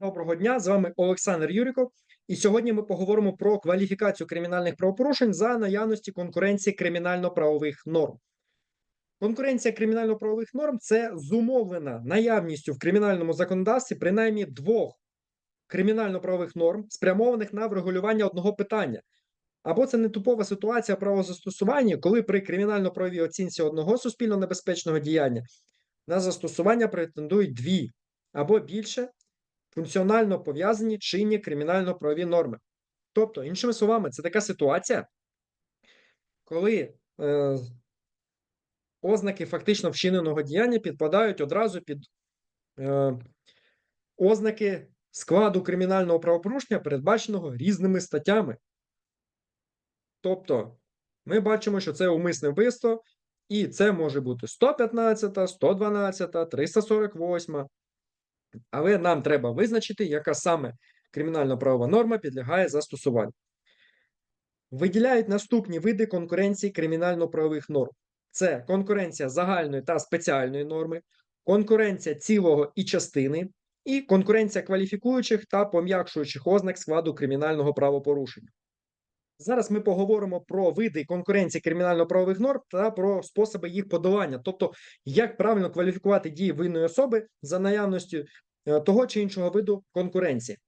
Доброго дня, з вами Олександр Юріков. І сьогодні ми поговоримо про кваліфікацію кримінальних правопорушень за наявності конкуренції кримінально-правових норм. Конкуренція кримінально-правових норм це зумовлена наявністю в кримінальному законодавстві принаймні двох кримінально-правових норм, спрямованих на врегулювання одного питання. Або це не типова ситуація правозастосування, коли при кримінально-правовій оцінці одного суспільно небезпечного діяння на застосування претендують дві або більше функціонально пов'язані чинні кримінально-правові норми. Тобто, іншими словами, це така ситуація, коли е, ознаки фактично вчиненого діяння підпадають одразу під е, ознаки складу кримінального правопорушення, передбаченого різними статтями. Тобто, ми бачимо, що це умисне вбивство, і це може бути 115, 112, 348. Але нам треба визначити, яка саме кримінально-правова норма підлягає застосуванню. Виділяють наступні види конкуренції кримінально-правових норм: це конкуренція загальної та спеціальної норми, конкуренція цілого і частини, і конкуренція кваліфікуючих та пом'якшуючих ознак складу кримінального правопорушення. Зараз ми поговоримо про види конкуренції кримінально-правових норм та про способи їх подолання, тобто як правильно кваліфікувати дії винної особи за наявністю е, того чи іншого виду конкуренції.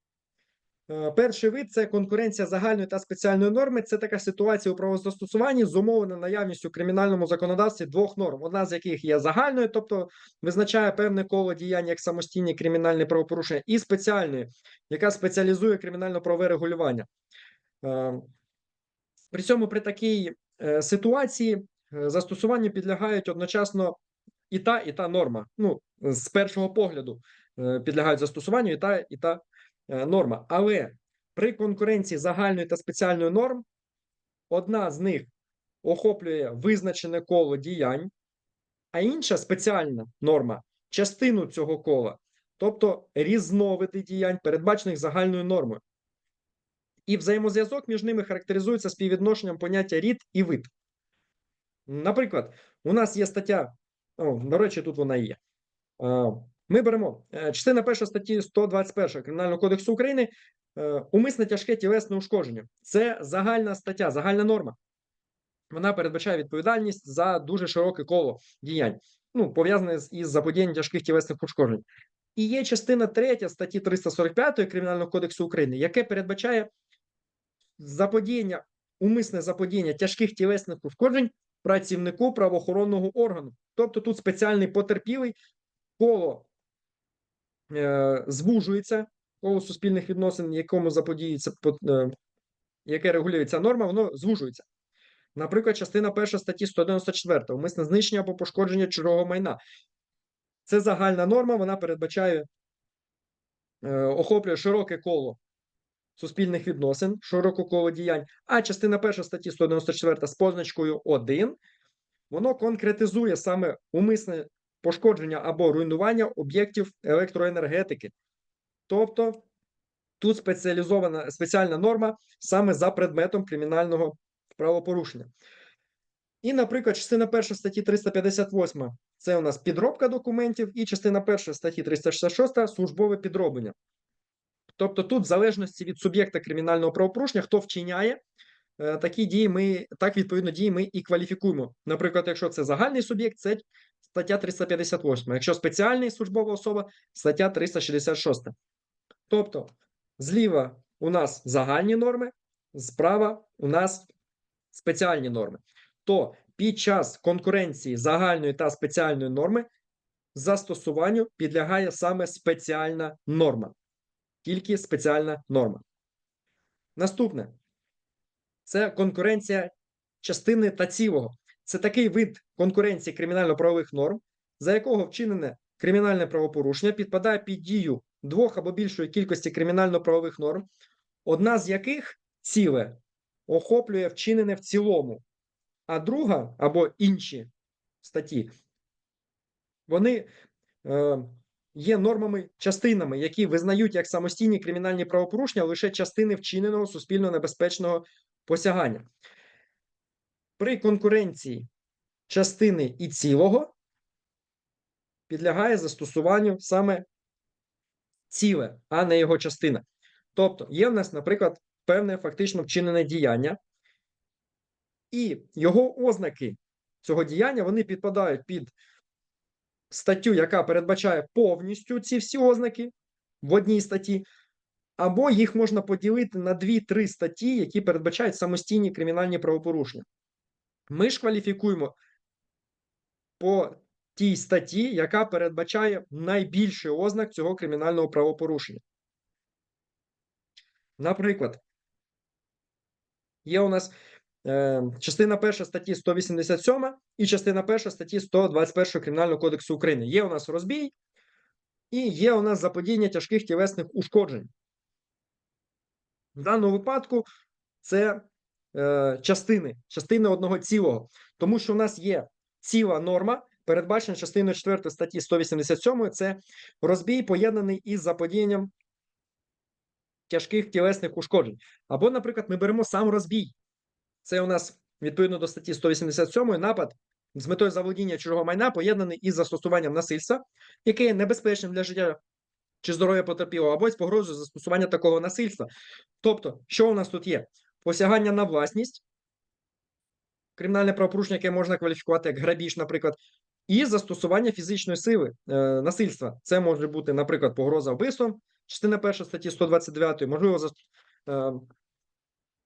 Е, Перший вид це конкуренція загальної та спеціальної норми. Це така ситуація у правозастосуванні, зумовлена наявністю в кримінальному законодавстві двох норм, одна з яких є загальною, тобто визначає певне коло діяння як самостійні кримінальні правопорушення, і спеціальною, яка спеціалізує кримінально-правове регулювання. Е, При цьому при такій е, ситуації е, застосуванню підлягають одночасно і та, і та норма. Ну, з першого погляду е, підлягають застосуванню і та, і та е, норма. Але при конкуренції загальної та спеціальної норм одна з них охоплює визначене коло діянь, а інша спеціальна норма частину цього кола, тобто різновиди діянь, передбачених загальною нормою. І взаємозв'язок між ними характеризується співвідношенням поняття рід і вид. Наприклад, у нас є стаття, о, до речі, тут вона є. Е, Ми беремо е, частина перша статті 121 Кримінального кодексу України е, умисне тяжке тілесне ушкодження. Це загальна стаття, загальна норма. Вона передбачає відповідальність за дуже широке коло діянь, ну, пов'язане із заподіянням тяжких тілесних ушкоджень. І є частина 3 статті 345 Кримінального кодексу України, яке передбачає заподіяння, умисне заподіяння тяжких тілесних ушкоджень працівнику правоохоронного органу. Тобто тут спеціальний потерпілий коло е, звужується, коло суспільних відносин, якому заподіюється, по- е, яке регулюється норма, воно звужується. Наприклад, частина перша статті 194 умисне знищення або пошкодження чужого майна. Це загальна норма, вона передбачає, е, охоплює широке коло суспільних відносин, широке коло діянь. А частина перша статті 194 з позначкою 1, воно конкретизує саме умисне пошкодження або руйнування об'єктів електроенергетики. Тобто тут спеціалізована спеціальна норма саме за предметом кримінального правопорушення. І, наприклад, частина перша статті 358 це у нас підробка документів, і частина перша статті 366 службове підроблення. Тобто, тут, в залежності від суб'єкта кримінального правопорушення, хто вчиняє такі дії, ми так відповідно дії ми і кваліфікуємо. Наприклад, якщо це загальний суб'єкт, це стаття 358. Якщо спеціальний службова особа, стаття 366. Тобто, зліва у нас загальні норми, справа у нас спеціальні норми. То під час конкуренції загальної та спеціальної норми застосуванню підлягає саме спеціальна норма. Тільки спеціальна норма. Наступне це конкуренція частини та цілого. Це такий вид конкуренції кримінально-правових норм, за якого вчинене кримінальне правопорушення підпадає під дію двох або більшої кількості кримінально-правових норм, одна з яких ціле охоплює вчинене в цілому, а друга або інші статті, вони е, є нормами частинами, які визнають як самостійні кримінальні правопорушення лише частини вчиненого суспільно небезпечного посягання. При конкуренції частини і цілого підлягає застосуванню саме ціле, а не його частина. Тобто, є в нас, наприклад, певне фактично вчинене діяння, і його ознаки цього діяння вони підпадають під статтю, яка передбачає повністю ці всі ознаки в одній статті, або їх можна поділити на 2-3 статті, які передбачають самостійні кримінальні правопорушення. Ми ж кваліфікуємо по тій статті, яка передбачає найбільше ознак цього кримінального правопорушення. Наприклад, є у нас е, частина перша статті 187 і частина перша статті 121 Кримінального кодексу України. Є у нас розбій, і є у нас заподіяння тяжких тілесних ушкоджень. В даному випадку це е, частини, частини одного цілого, тому що у нас є ціла норма, передбачена частиною 4 статті 187, це розбій, поєднаний із заподіянням тяжких тілесних ушкоджень. Або, наприклад, ми беремо сам розбій. Це у нас відповідно до статті 187 напад з метою заволодіння чужого майна, поєднаний із застосуванням насильства, яке є небезпечним для життя чи здоров'я потерпілого, або з погрозою застосування такого насильства. Тобто, що у нас тут є? Посягання на власність, кримінальне правопорушення, яке можна кваліфікувати як грабіж, наприклад, і застосування фізичної сили е, насильства. Це може бути, наприклад, погроза вбивством, частина перша статті 129, можливо, за, е,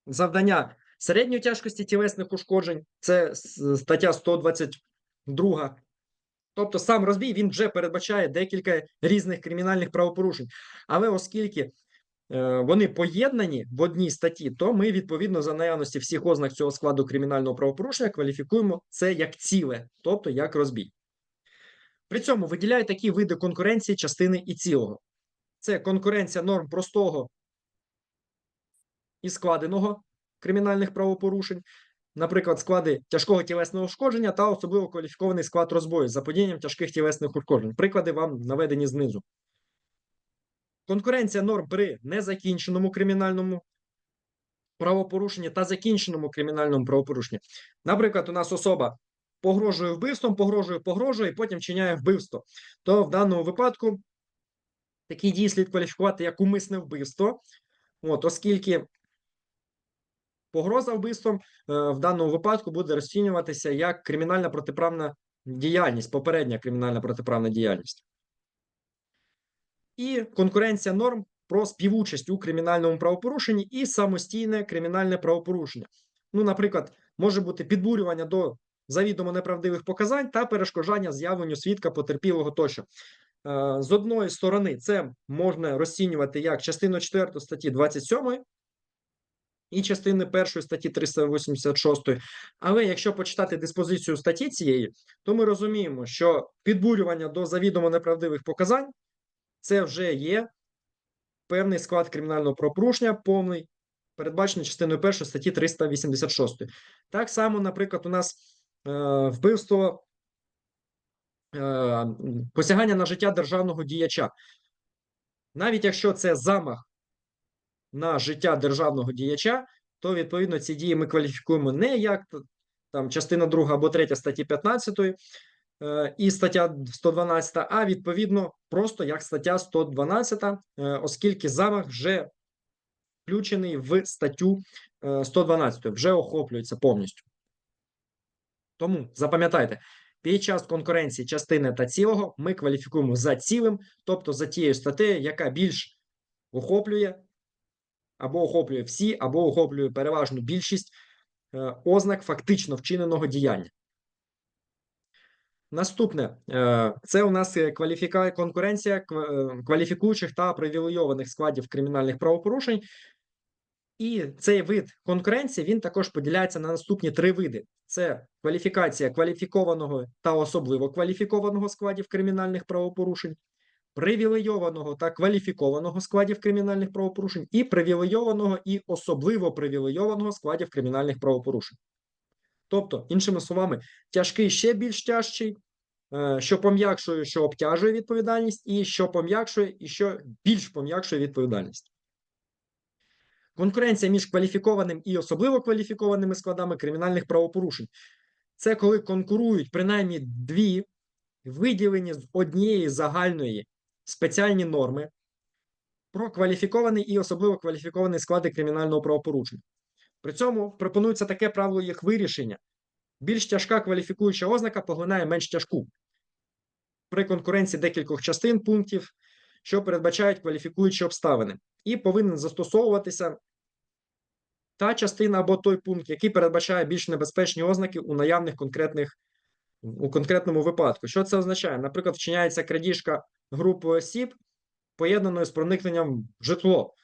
завдання середньої тяжкості тілесних ушкоджень, це стаття 122. Тобто сам розбій він вже передбачає декілька різних кримінальних правопорушень. Але оскільки е, вони поєднані в одній статті, то ми відповідно за наявності всіх ознак цього складу кримінального правопорушення кваліфікуємо це як ціле, тобто як розбій. При цьому виділяють такі види конкуренції частини і цілого. Це конкуренція норм простого і складеного кримінальних правопорушень, наприклад, склади тяжкого тілесного ушкодження та особливо кваліфікований склад розбою з заподіянням тяжких тілесних ушкоджень. Приклади вам наведені знизу. Конкуренція норм при незакінченому кримінальному правопорушенні та закінченому кримінальному правопорушенні. Наприклад, у нас особа погрожує вбивством, погрожує, погрожує, і потім вчиняє вбивство. То в даному випадку такі дії слід кваліфікувати як умисне вбивство, От, оскільки погроза вбивством е, в даному випадку буде розцінюватися як кримінальна протиправна діяльність, попередня кримінальна протиправна діяльність. І конкуренція норм про співучасть у кримінальному правопорушенні і самостійне кримінальне правопорушення. Ну, наприклад, може бути підбурювання до завідомо неправдивих показань та перешкоджання з'явленню свідка потерпілого тощо. Е, З одної сторони, це можна розцінювати як частину 4 статті 27 і частини 1 статті 386. Але якщо почитати диспозицію статті цієї, то ми розуміємо, що підбурювання до завідомо неправдивих показань це вже є певний склад кримінального правопорушення, повний, передбачений частиною 1 статті 386. Так само, наприклад, у нас е, вбивство е, посягання на життя державного діяча. Навіть якщо це замах на життя державного діяча, то відповідно ці дії ми кваліфікуємо не як там частина 2 або 3 статті 15 е, і стаття 112, а відповідно просто як стаття 112, е, оскільки замах вже включений в статтю е, 112, вже охоплюється повністю. Тому запам'ятайте, під час конкуренції частини та цілого ми кваліфікуємо за цілим, тобто за тією статтею, яка більш охоплює або охоплює всі, або охоплює переважну більшість е, ознак фактично вчиненого діяння. Наступне е, це у нас кваліфіка... конкуренція е, кваліфікуючих та привілейованих складів кримінальних правопорушень. І цей вид конкуренції він також поділяється на наступні три види: це кваліфікація кваліфікованого та особливо кваліфікованого складів кримінальних правопорушень, привілейованого та кваліфікованого складів кримінальних правопорушень, і привілейованого і особливо привілейованого складів кримінальних правопорушень. Тобто, іншими словами, тяжкий ще більш тяжчий, е, що пом'якшує, що обтяжує відповідальність, і що пом'якшує, і що більш пом'якшує відповідальність. Конкуренція між кваліфікованим і особливо кваліфікованими складами кримінальних правопорушень. Це коли конкурують принаймні дві виділені з однієї загальної спеціальні норми, про кваліфікований і особливо кваліфікований склади кримінального правопорушення. При цьому пропонується таке правило їх вирішення. Більш тяжка кваліфікуюча ознака поглинає менш тяжку. При конкуренції декількох частин пунктів, що передбачають кваліфікуючі обставини, і повинен застосовуватися та частина або той пункт, який передбачає більш небезпечні ознаки у наявних конкретних у конкретному випадку. Що це означає? Наприклад, вчиняється крадіжка групи осіб, поєднаною з проникненням в житло.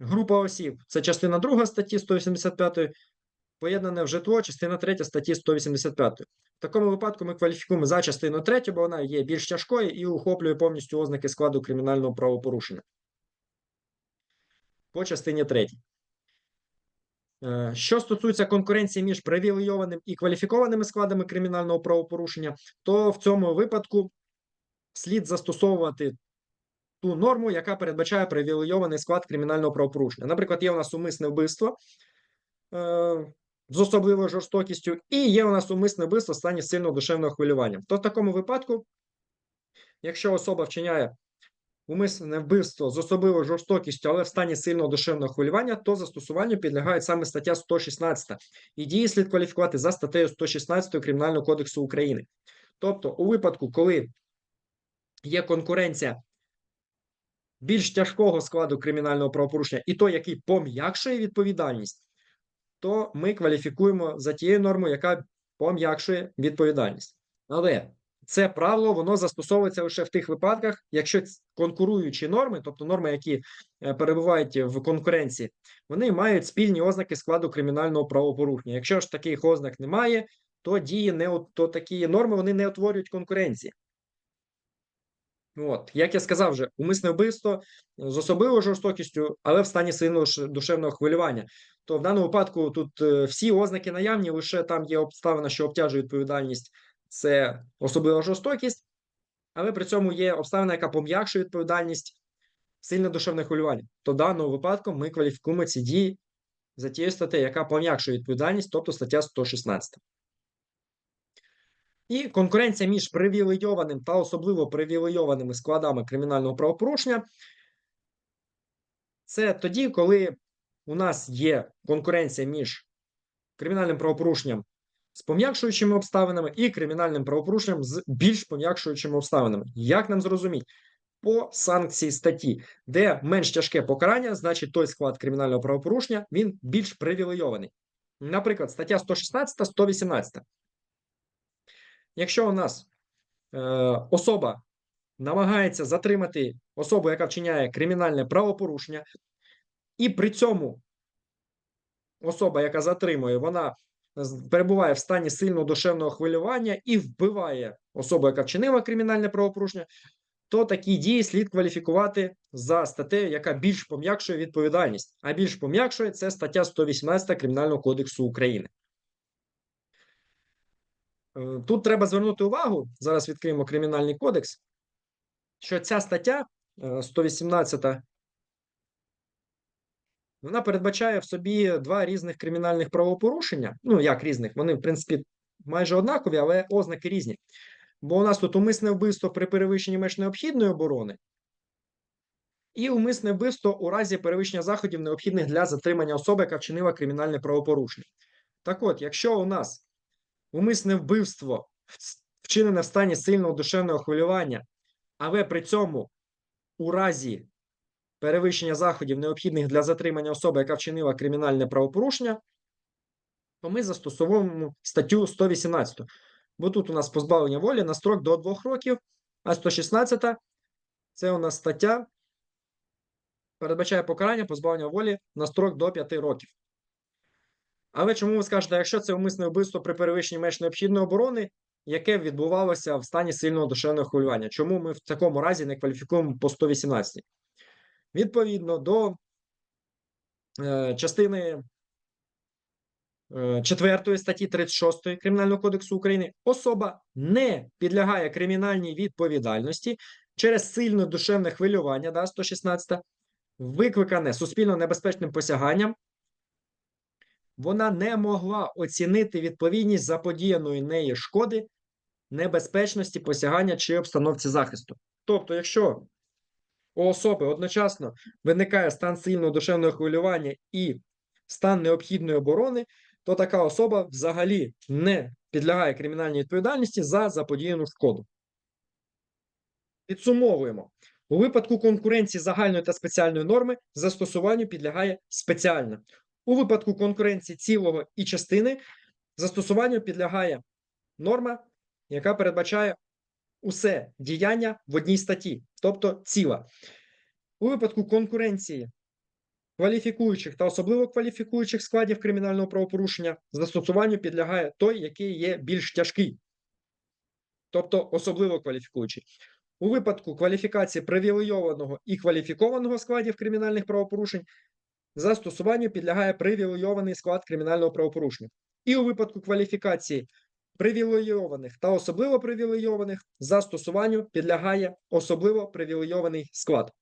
Група осіб це частина 2 статті 185, поєднане в житло, частина 3 статті 185. В такому випадку ми кваліфікуємо за частину 3, бо вона є більш тяжкою і охоплює повністю ознаки складу кримінального правопорушення. По частині 3. Е, Що стосується конкуренції між привілейованим і кваліфікованими складами кримінального правопорушення, то в цьому випадку слід застосовувати ту норму, яка передбачає привілейований склад кримінального правопорушення. Наприклад, є у нас умисне вбивство е, з особливою жорстокістю, і є у нас умисне вбивство в стані сильного душевного хвилювання. То в такому випадку, якщо особа вчиняє умисне вбивство з особливою жорстокістю, але в стані сильного душевного хвилювання, то застосуванню підлягає саме стаття 116. І дії слід кваліфікувати за статтею 116 Кримінального кодексу України. Тобто, у випадку, коли є конкуренція більш тяжкого складу кримінального правопорушення, і той, який пом'якшує відповідальність, то ми кваліфікуємо за тією нормою, яка пом'якшує відповідальність. Але це правило воно застосовується лише в тих випадках, якщо конкуруючі норми, тобто норми, які е, перебувають в конкуренції, вони мають спільні ознаки складу кримінального правопорушення. Якщо ж таких ознак немає, то дії не то такі норми вони не утворюють конкуренції. От, як я сказав вже, умисне вбивство з особливою жорстокістю, але в стані сильного душевного хвилювання. То в даному випадку тут е, всі ознаки наявні, лише там є обставина, що обтяжує відповідальність, це особлива жорстокість, але при цьому є обставина, яка пом'якшує відповідальність, сильне душевне хвилювання. То в даному випадку ми кваліфікуємо ці дії за тією статтею, яка пом'якшує відповідальність, тобто стаття 116. І конкуренція між привілейованим та особливо привілейованими складами кримінального правопорушення це тоді, коли у нас є конкуренція між кримінальним правопорушенням з пом'якшуючими обставинами і кримінальним правопорушенням з більш пом'якшуючими обставинами. Як нам зрозуміти? По санкції статті, де менш тяжке покарання, значить той склад кримінального правопорушення він більш привілейований. Наприклад, стаття 116, 118. Якщо у нас е, особа намагається затримати особу, яка вчиняє кримінальне правопорушення, і при цьому особа, яка затримує, вона перебуває в стані сильного душевного хвилювання і вбиває особу, яка вчинила кримінальне правопорушення, то такі дії слід кваліфікувати за статтею, яка більш пом'якшує відповідальність. А більш пом'якшує це стаття 118 Кримінального кодексу України. Е, Тут треба звернути увагу, зараз відкриємо Кримінальний кодекс, що ця стаття е, 118 вона передбачає в собі два різних кримінальних правопорушення. Ну, як різних, вони, в принципі, майже однакові, але ознаки різні. Бо у нас тут умисне вбивство при перевищенні меж необхідної оборони і умисне вбивство у разі перевищення заходів, необхідних для затримання особи, яка вчинила кримінальне правопорушення. Так от, якщо у нас умисне вбивство вчинене в стані сильного душевного хвилювання, але при цьому у разі перевищення заходів, необхідних для затримання особи, яка вчинила кримінальне правопорушення, то ми застосовуємо статтю 118. Бо тут у нас позбавлення волі на строк до 2 років, а 116 це у нас стаття передбачає покарання позбавлення волі на строк до 5 років. Але чому ви скажете, якщо це умисне вбивство при перевищенні меж необхідної оборони, яке відбувалося в стані сильного душевного хвилювання? Чому ми в такому разі не кваліфікуємо по 118? Відповідно до е, частини е, 4 статті 36 Кримінального кодексу України особа не підлягає кримінальній відповідальності через сильне душевне хвилювання, да, 116, викликане суспільно небезпечним посяганням, вона не могла оцінити відповідність заподіяної неї шкоди, небезпечності посягання чи обстановці захисту. Тобто, якщо у особи одночасно виникає стан сильного душевного хвилювання і стан необхідної оборони, то така особа взагалі не підлягає кримінальній відповідальності за заподіяну шкоду. Підсумовуємо. У випадку конкуренції загальної та спеціальної норми застосуванню підлягає спеціальна. У випадку конкуренції цілого і частини застосуванню підлягає норма, яка передбачає усе діяння в одній статті, тобто ціла. У випадку конкуренції кваліфікуючих та особливо кваліфікуючих складів кримінального правопорушення застосуванню підлягає той, який є більш тяжкий, тобто особливо кваліфікуючий. У випадку кваліфікації привілейованого і кваліфікованого складів кримінальних правопорушень застосуванню підлягає привілейований склад кримінального правопорушення. І у випадку кваліфікації привілейованих та особливо привілейованих застосуванню підлягає особливо привілейований склад.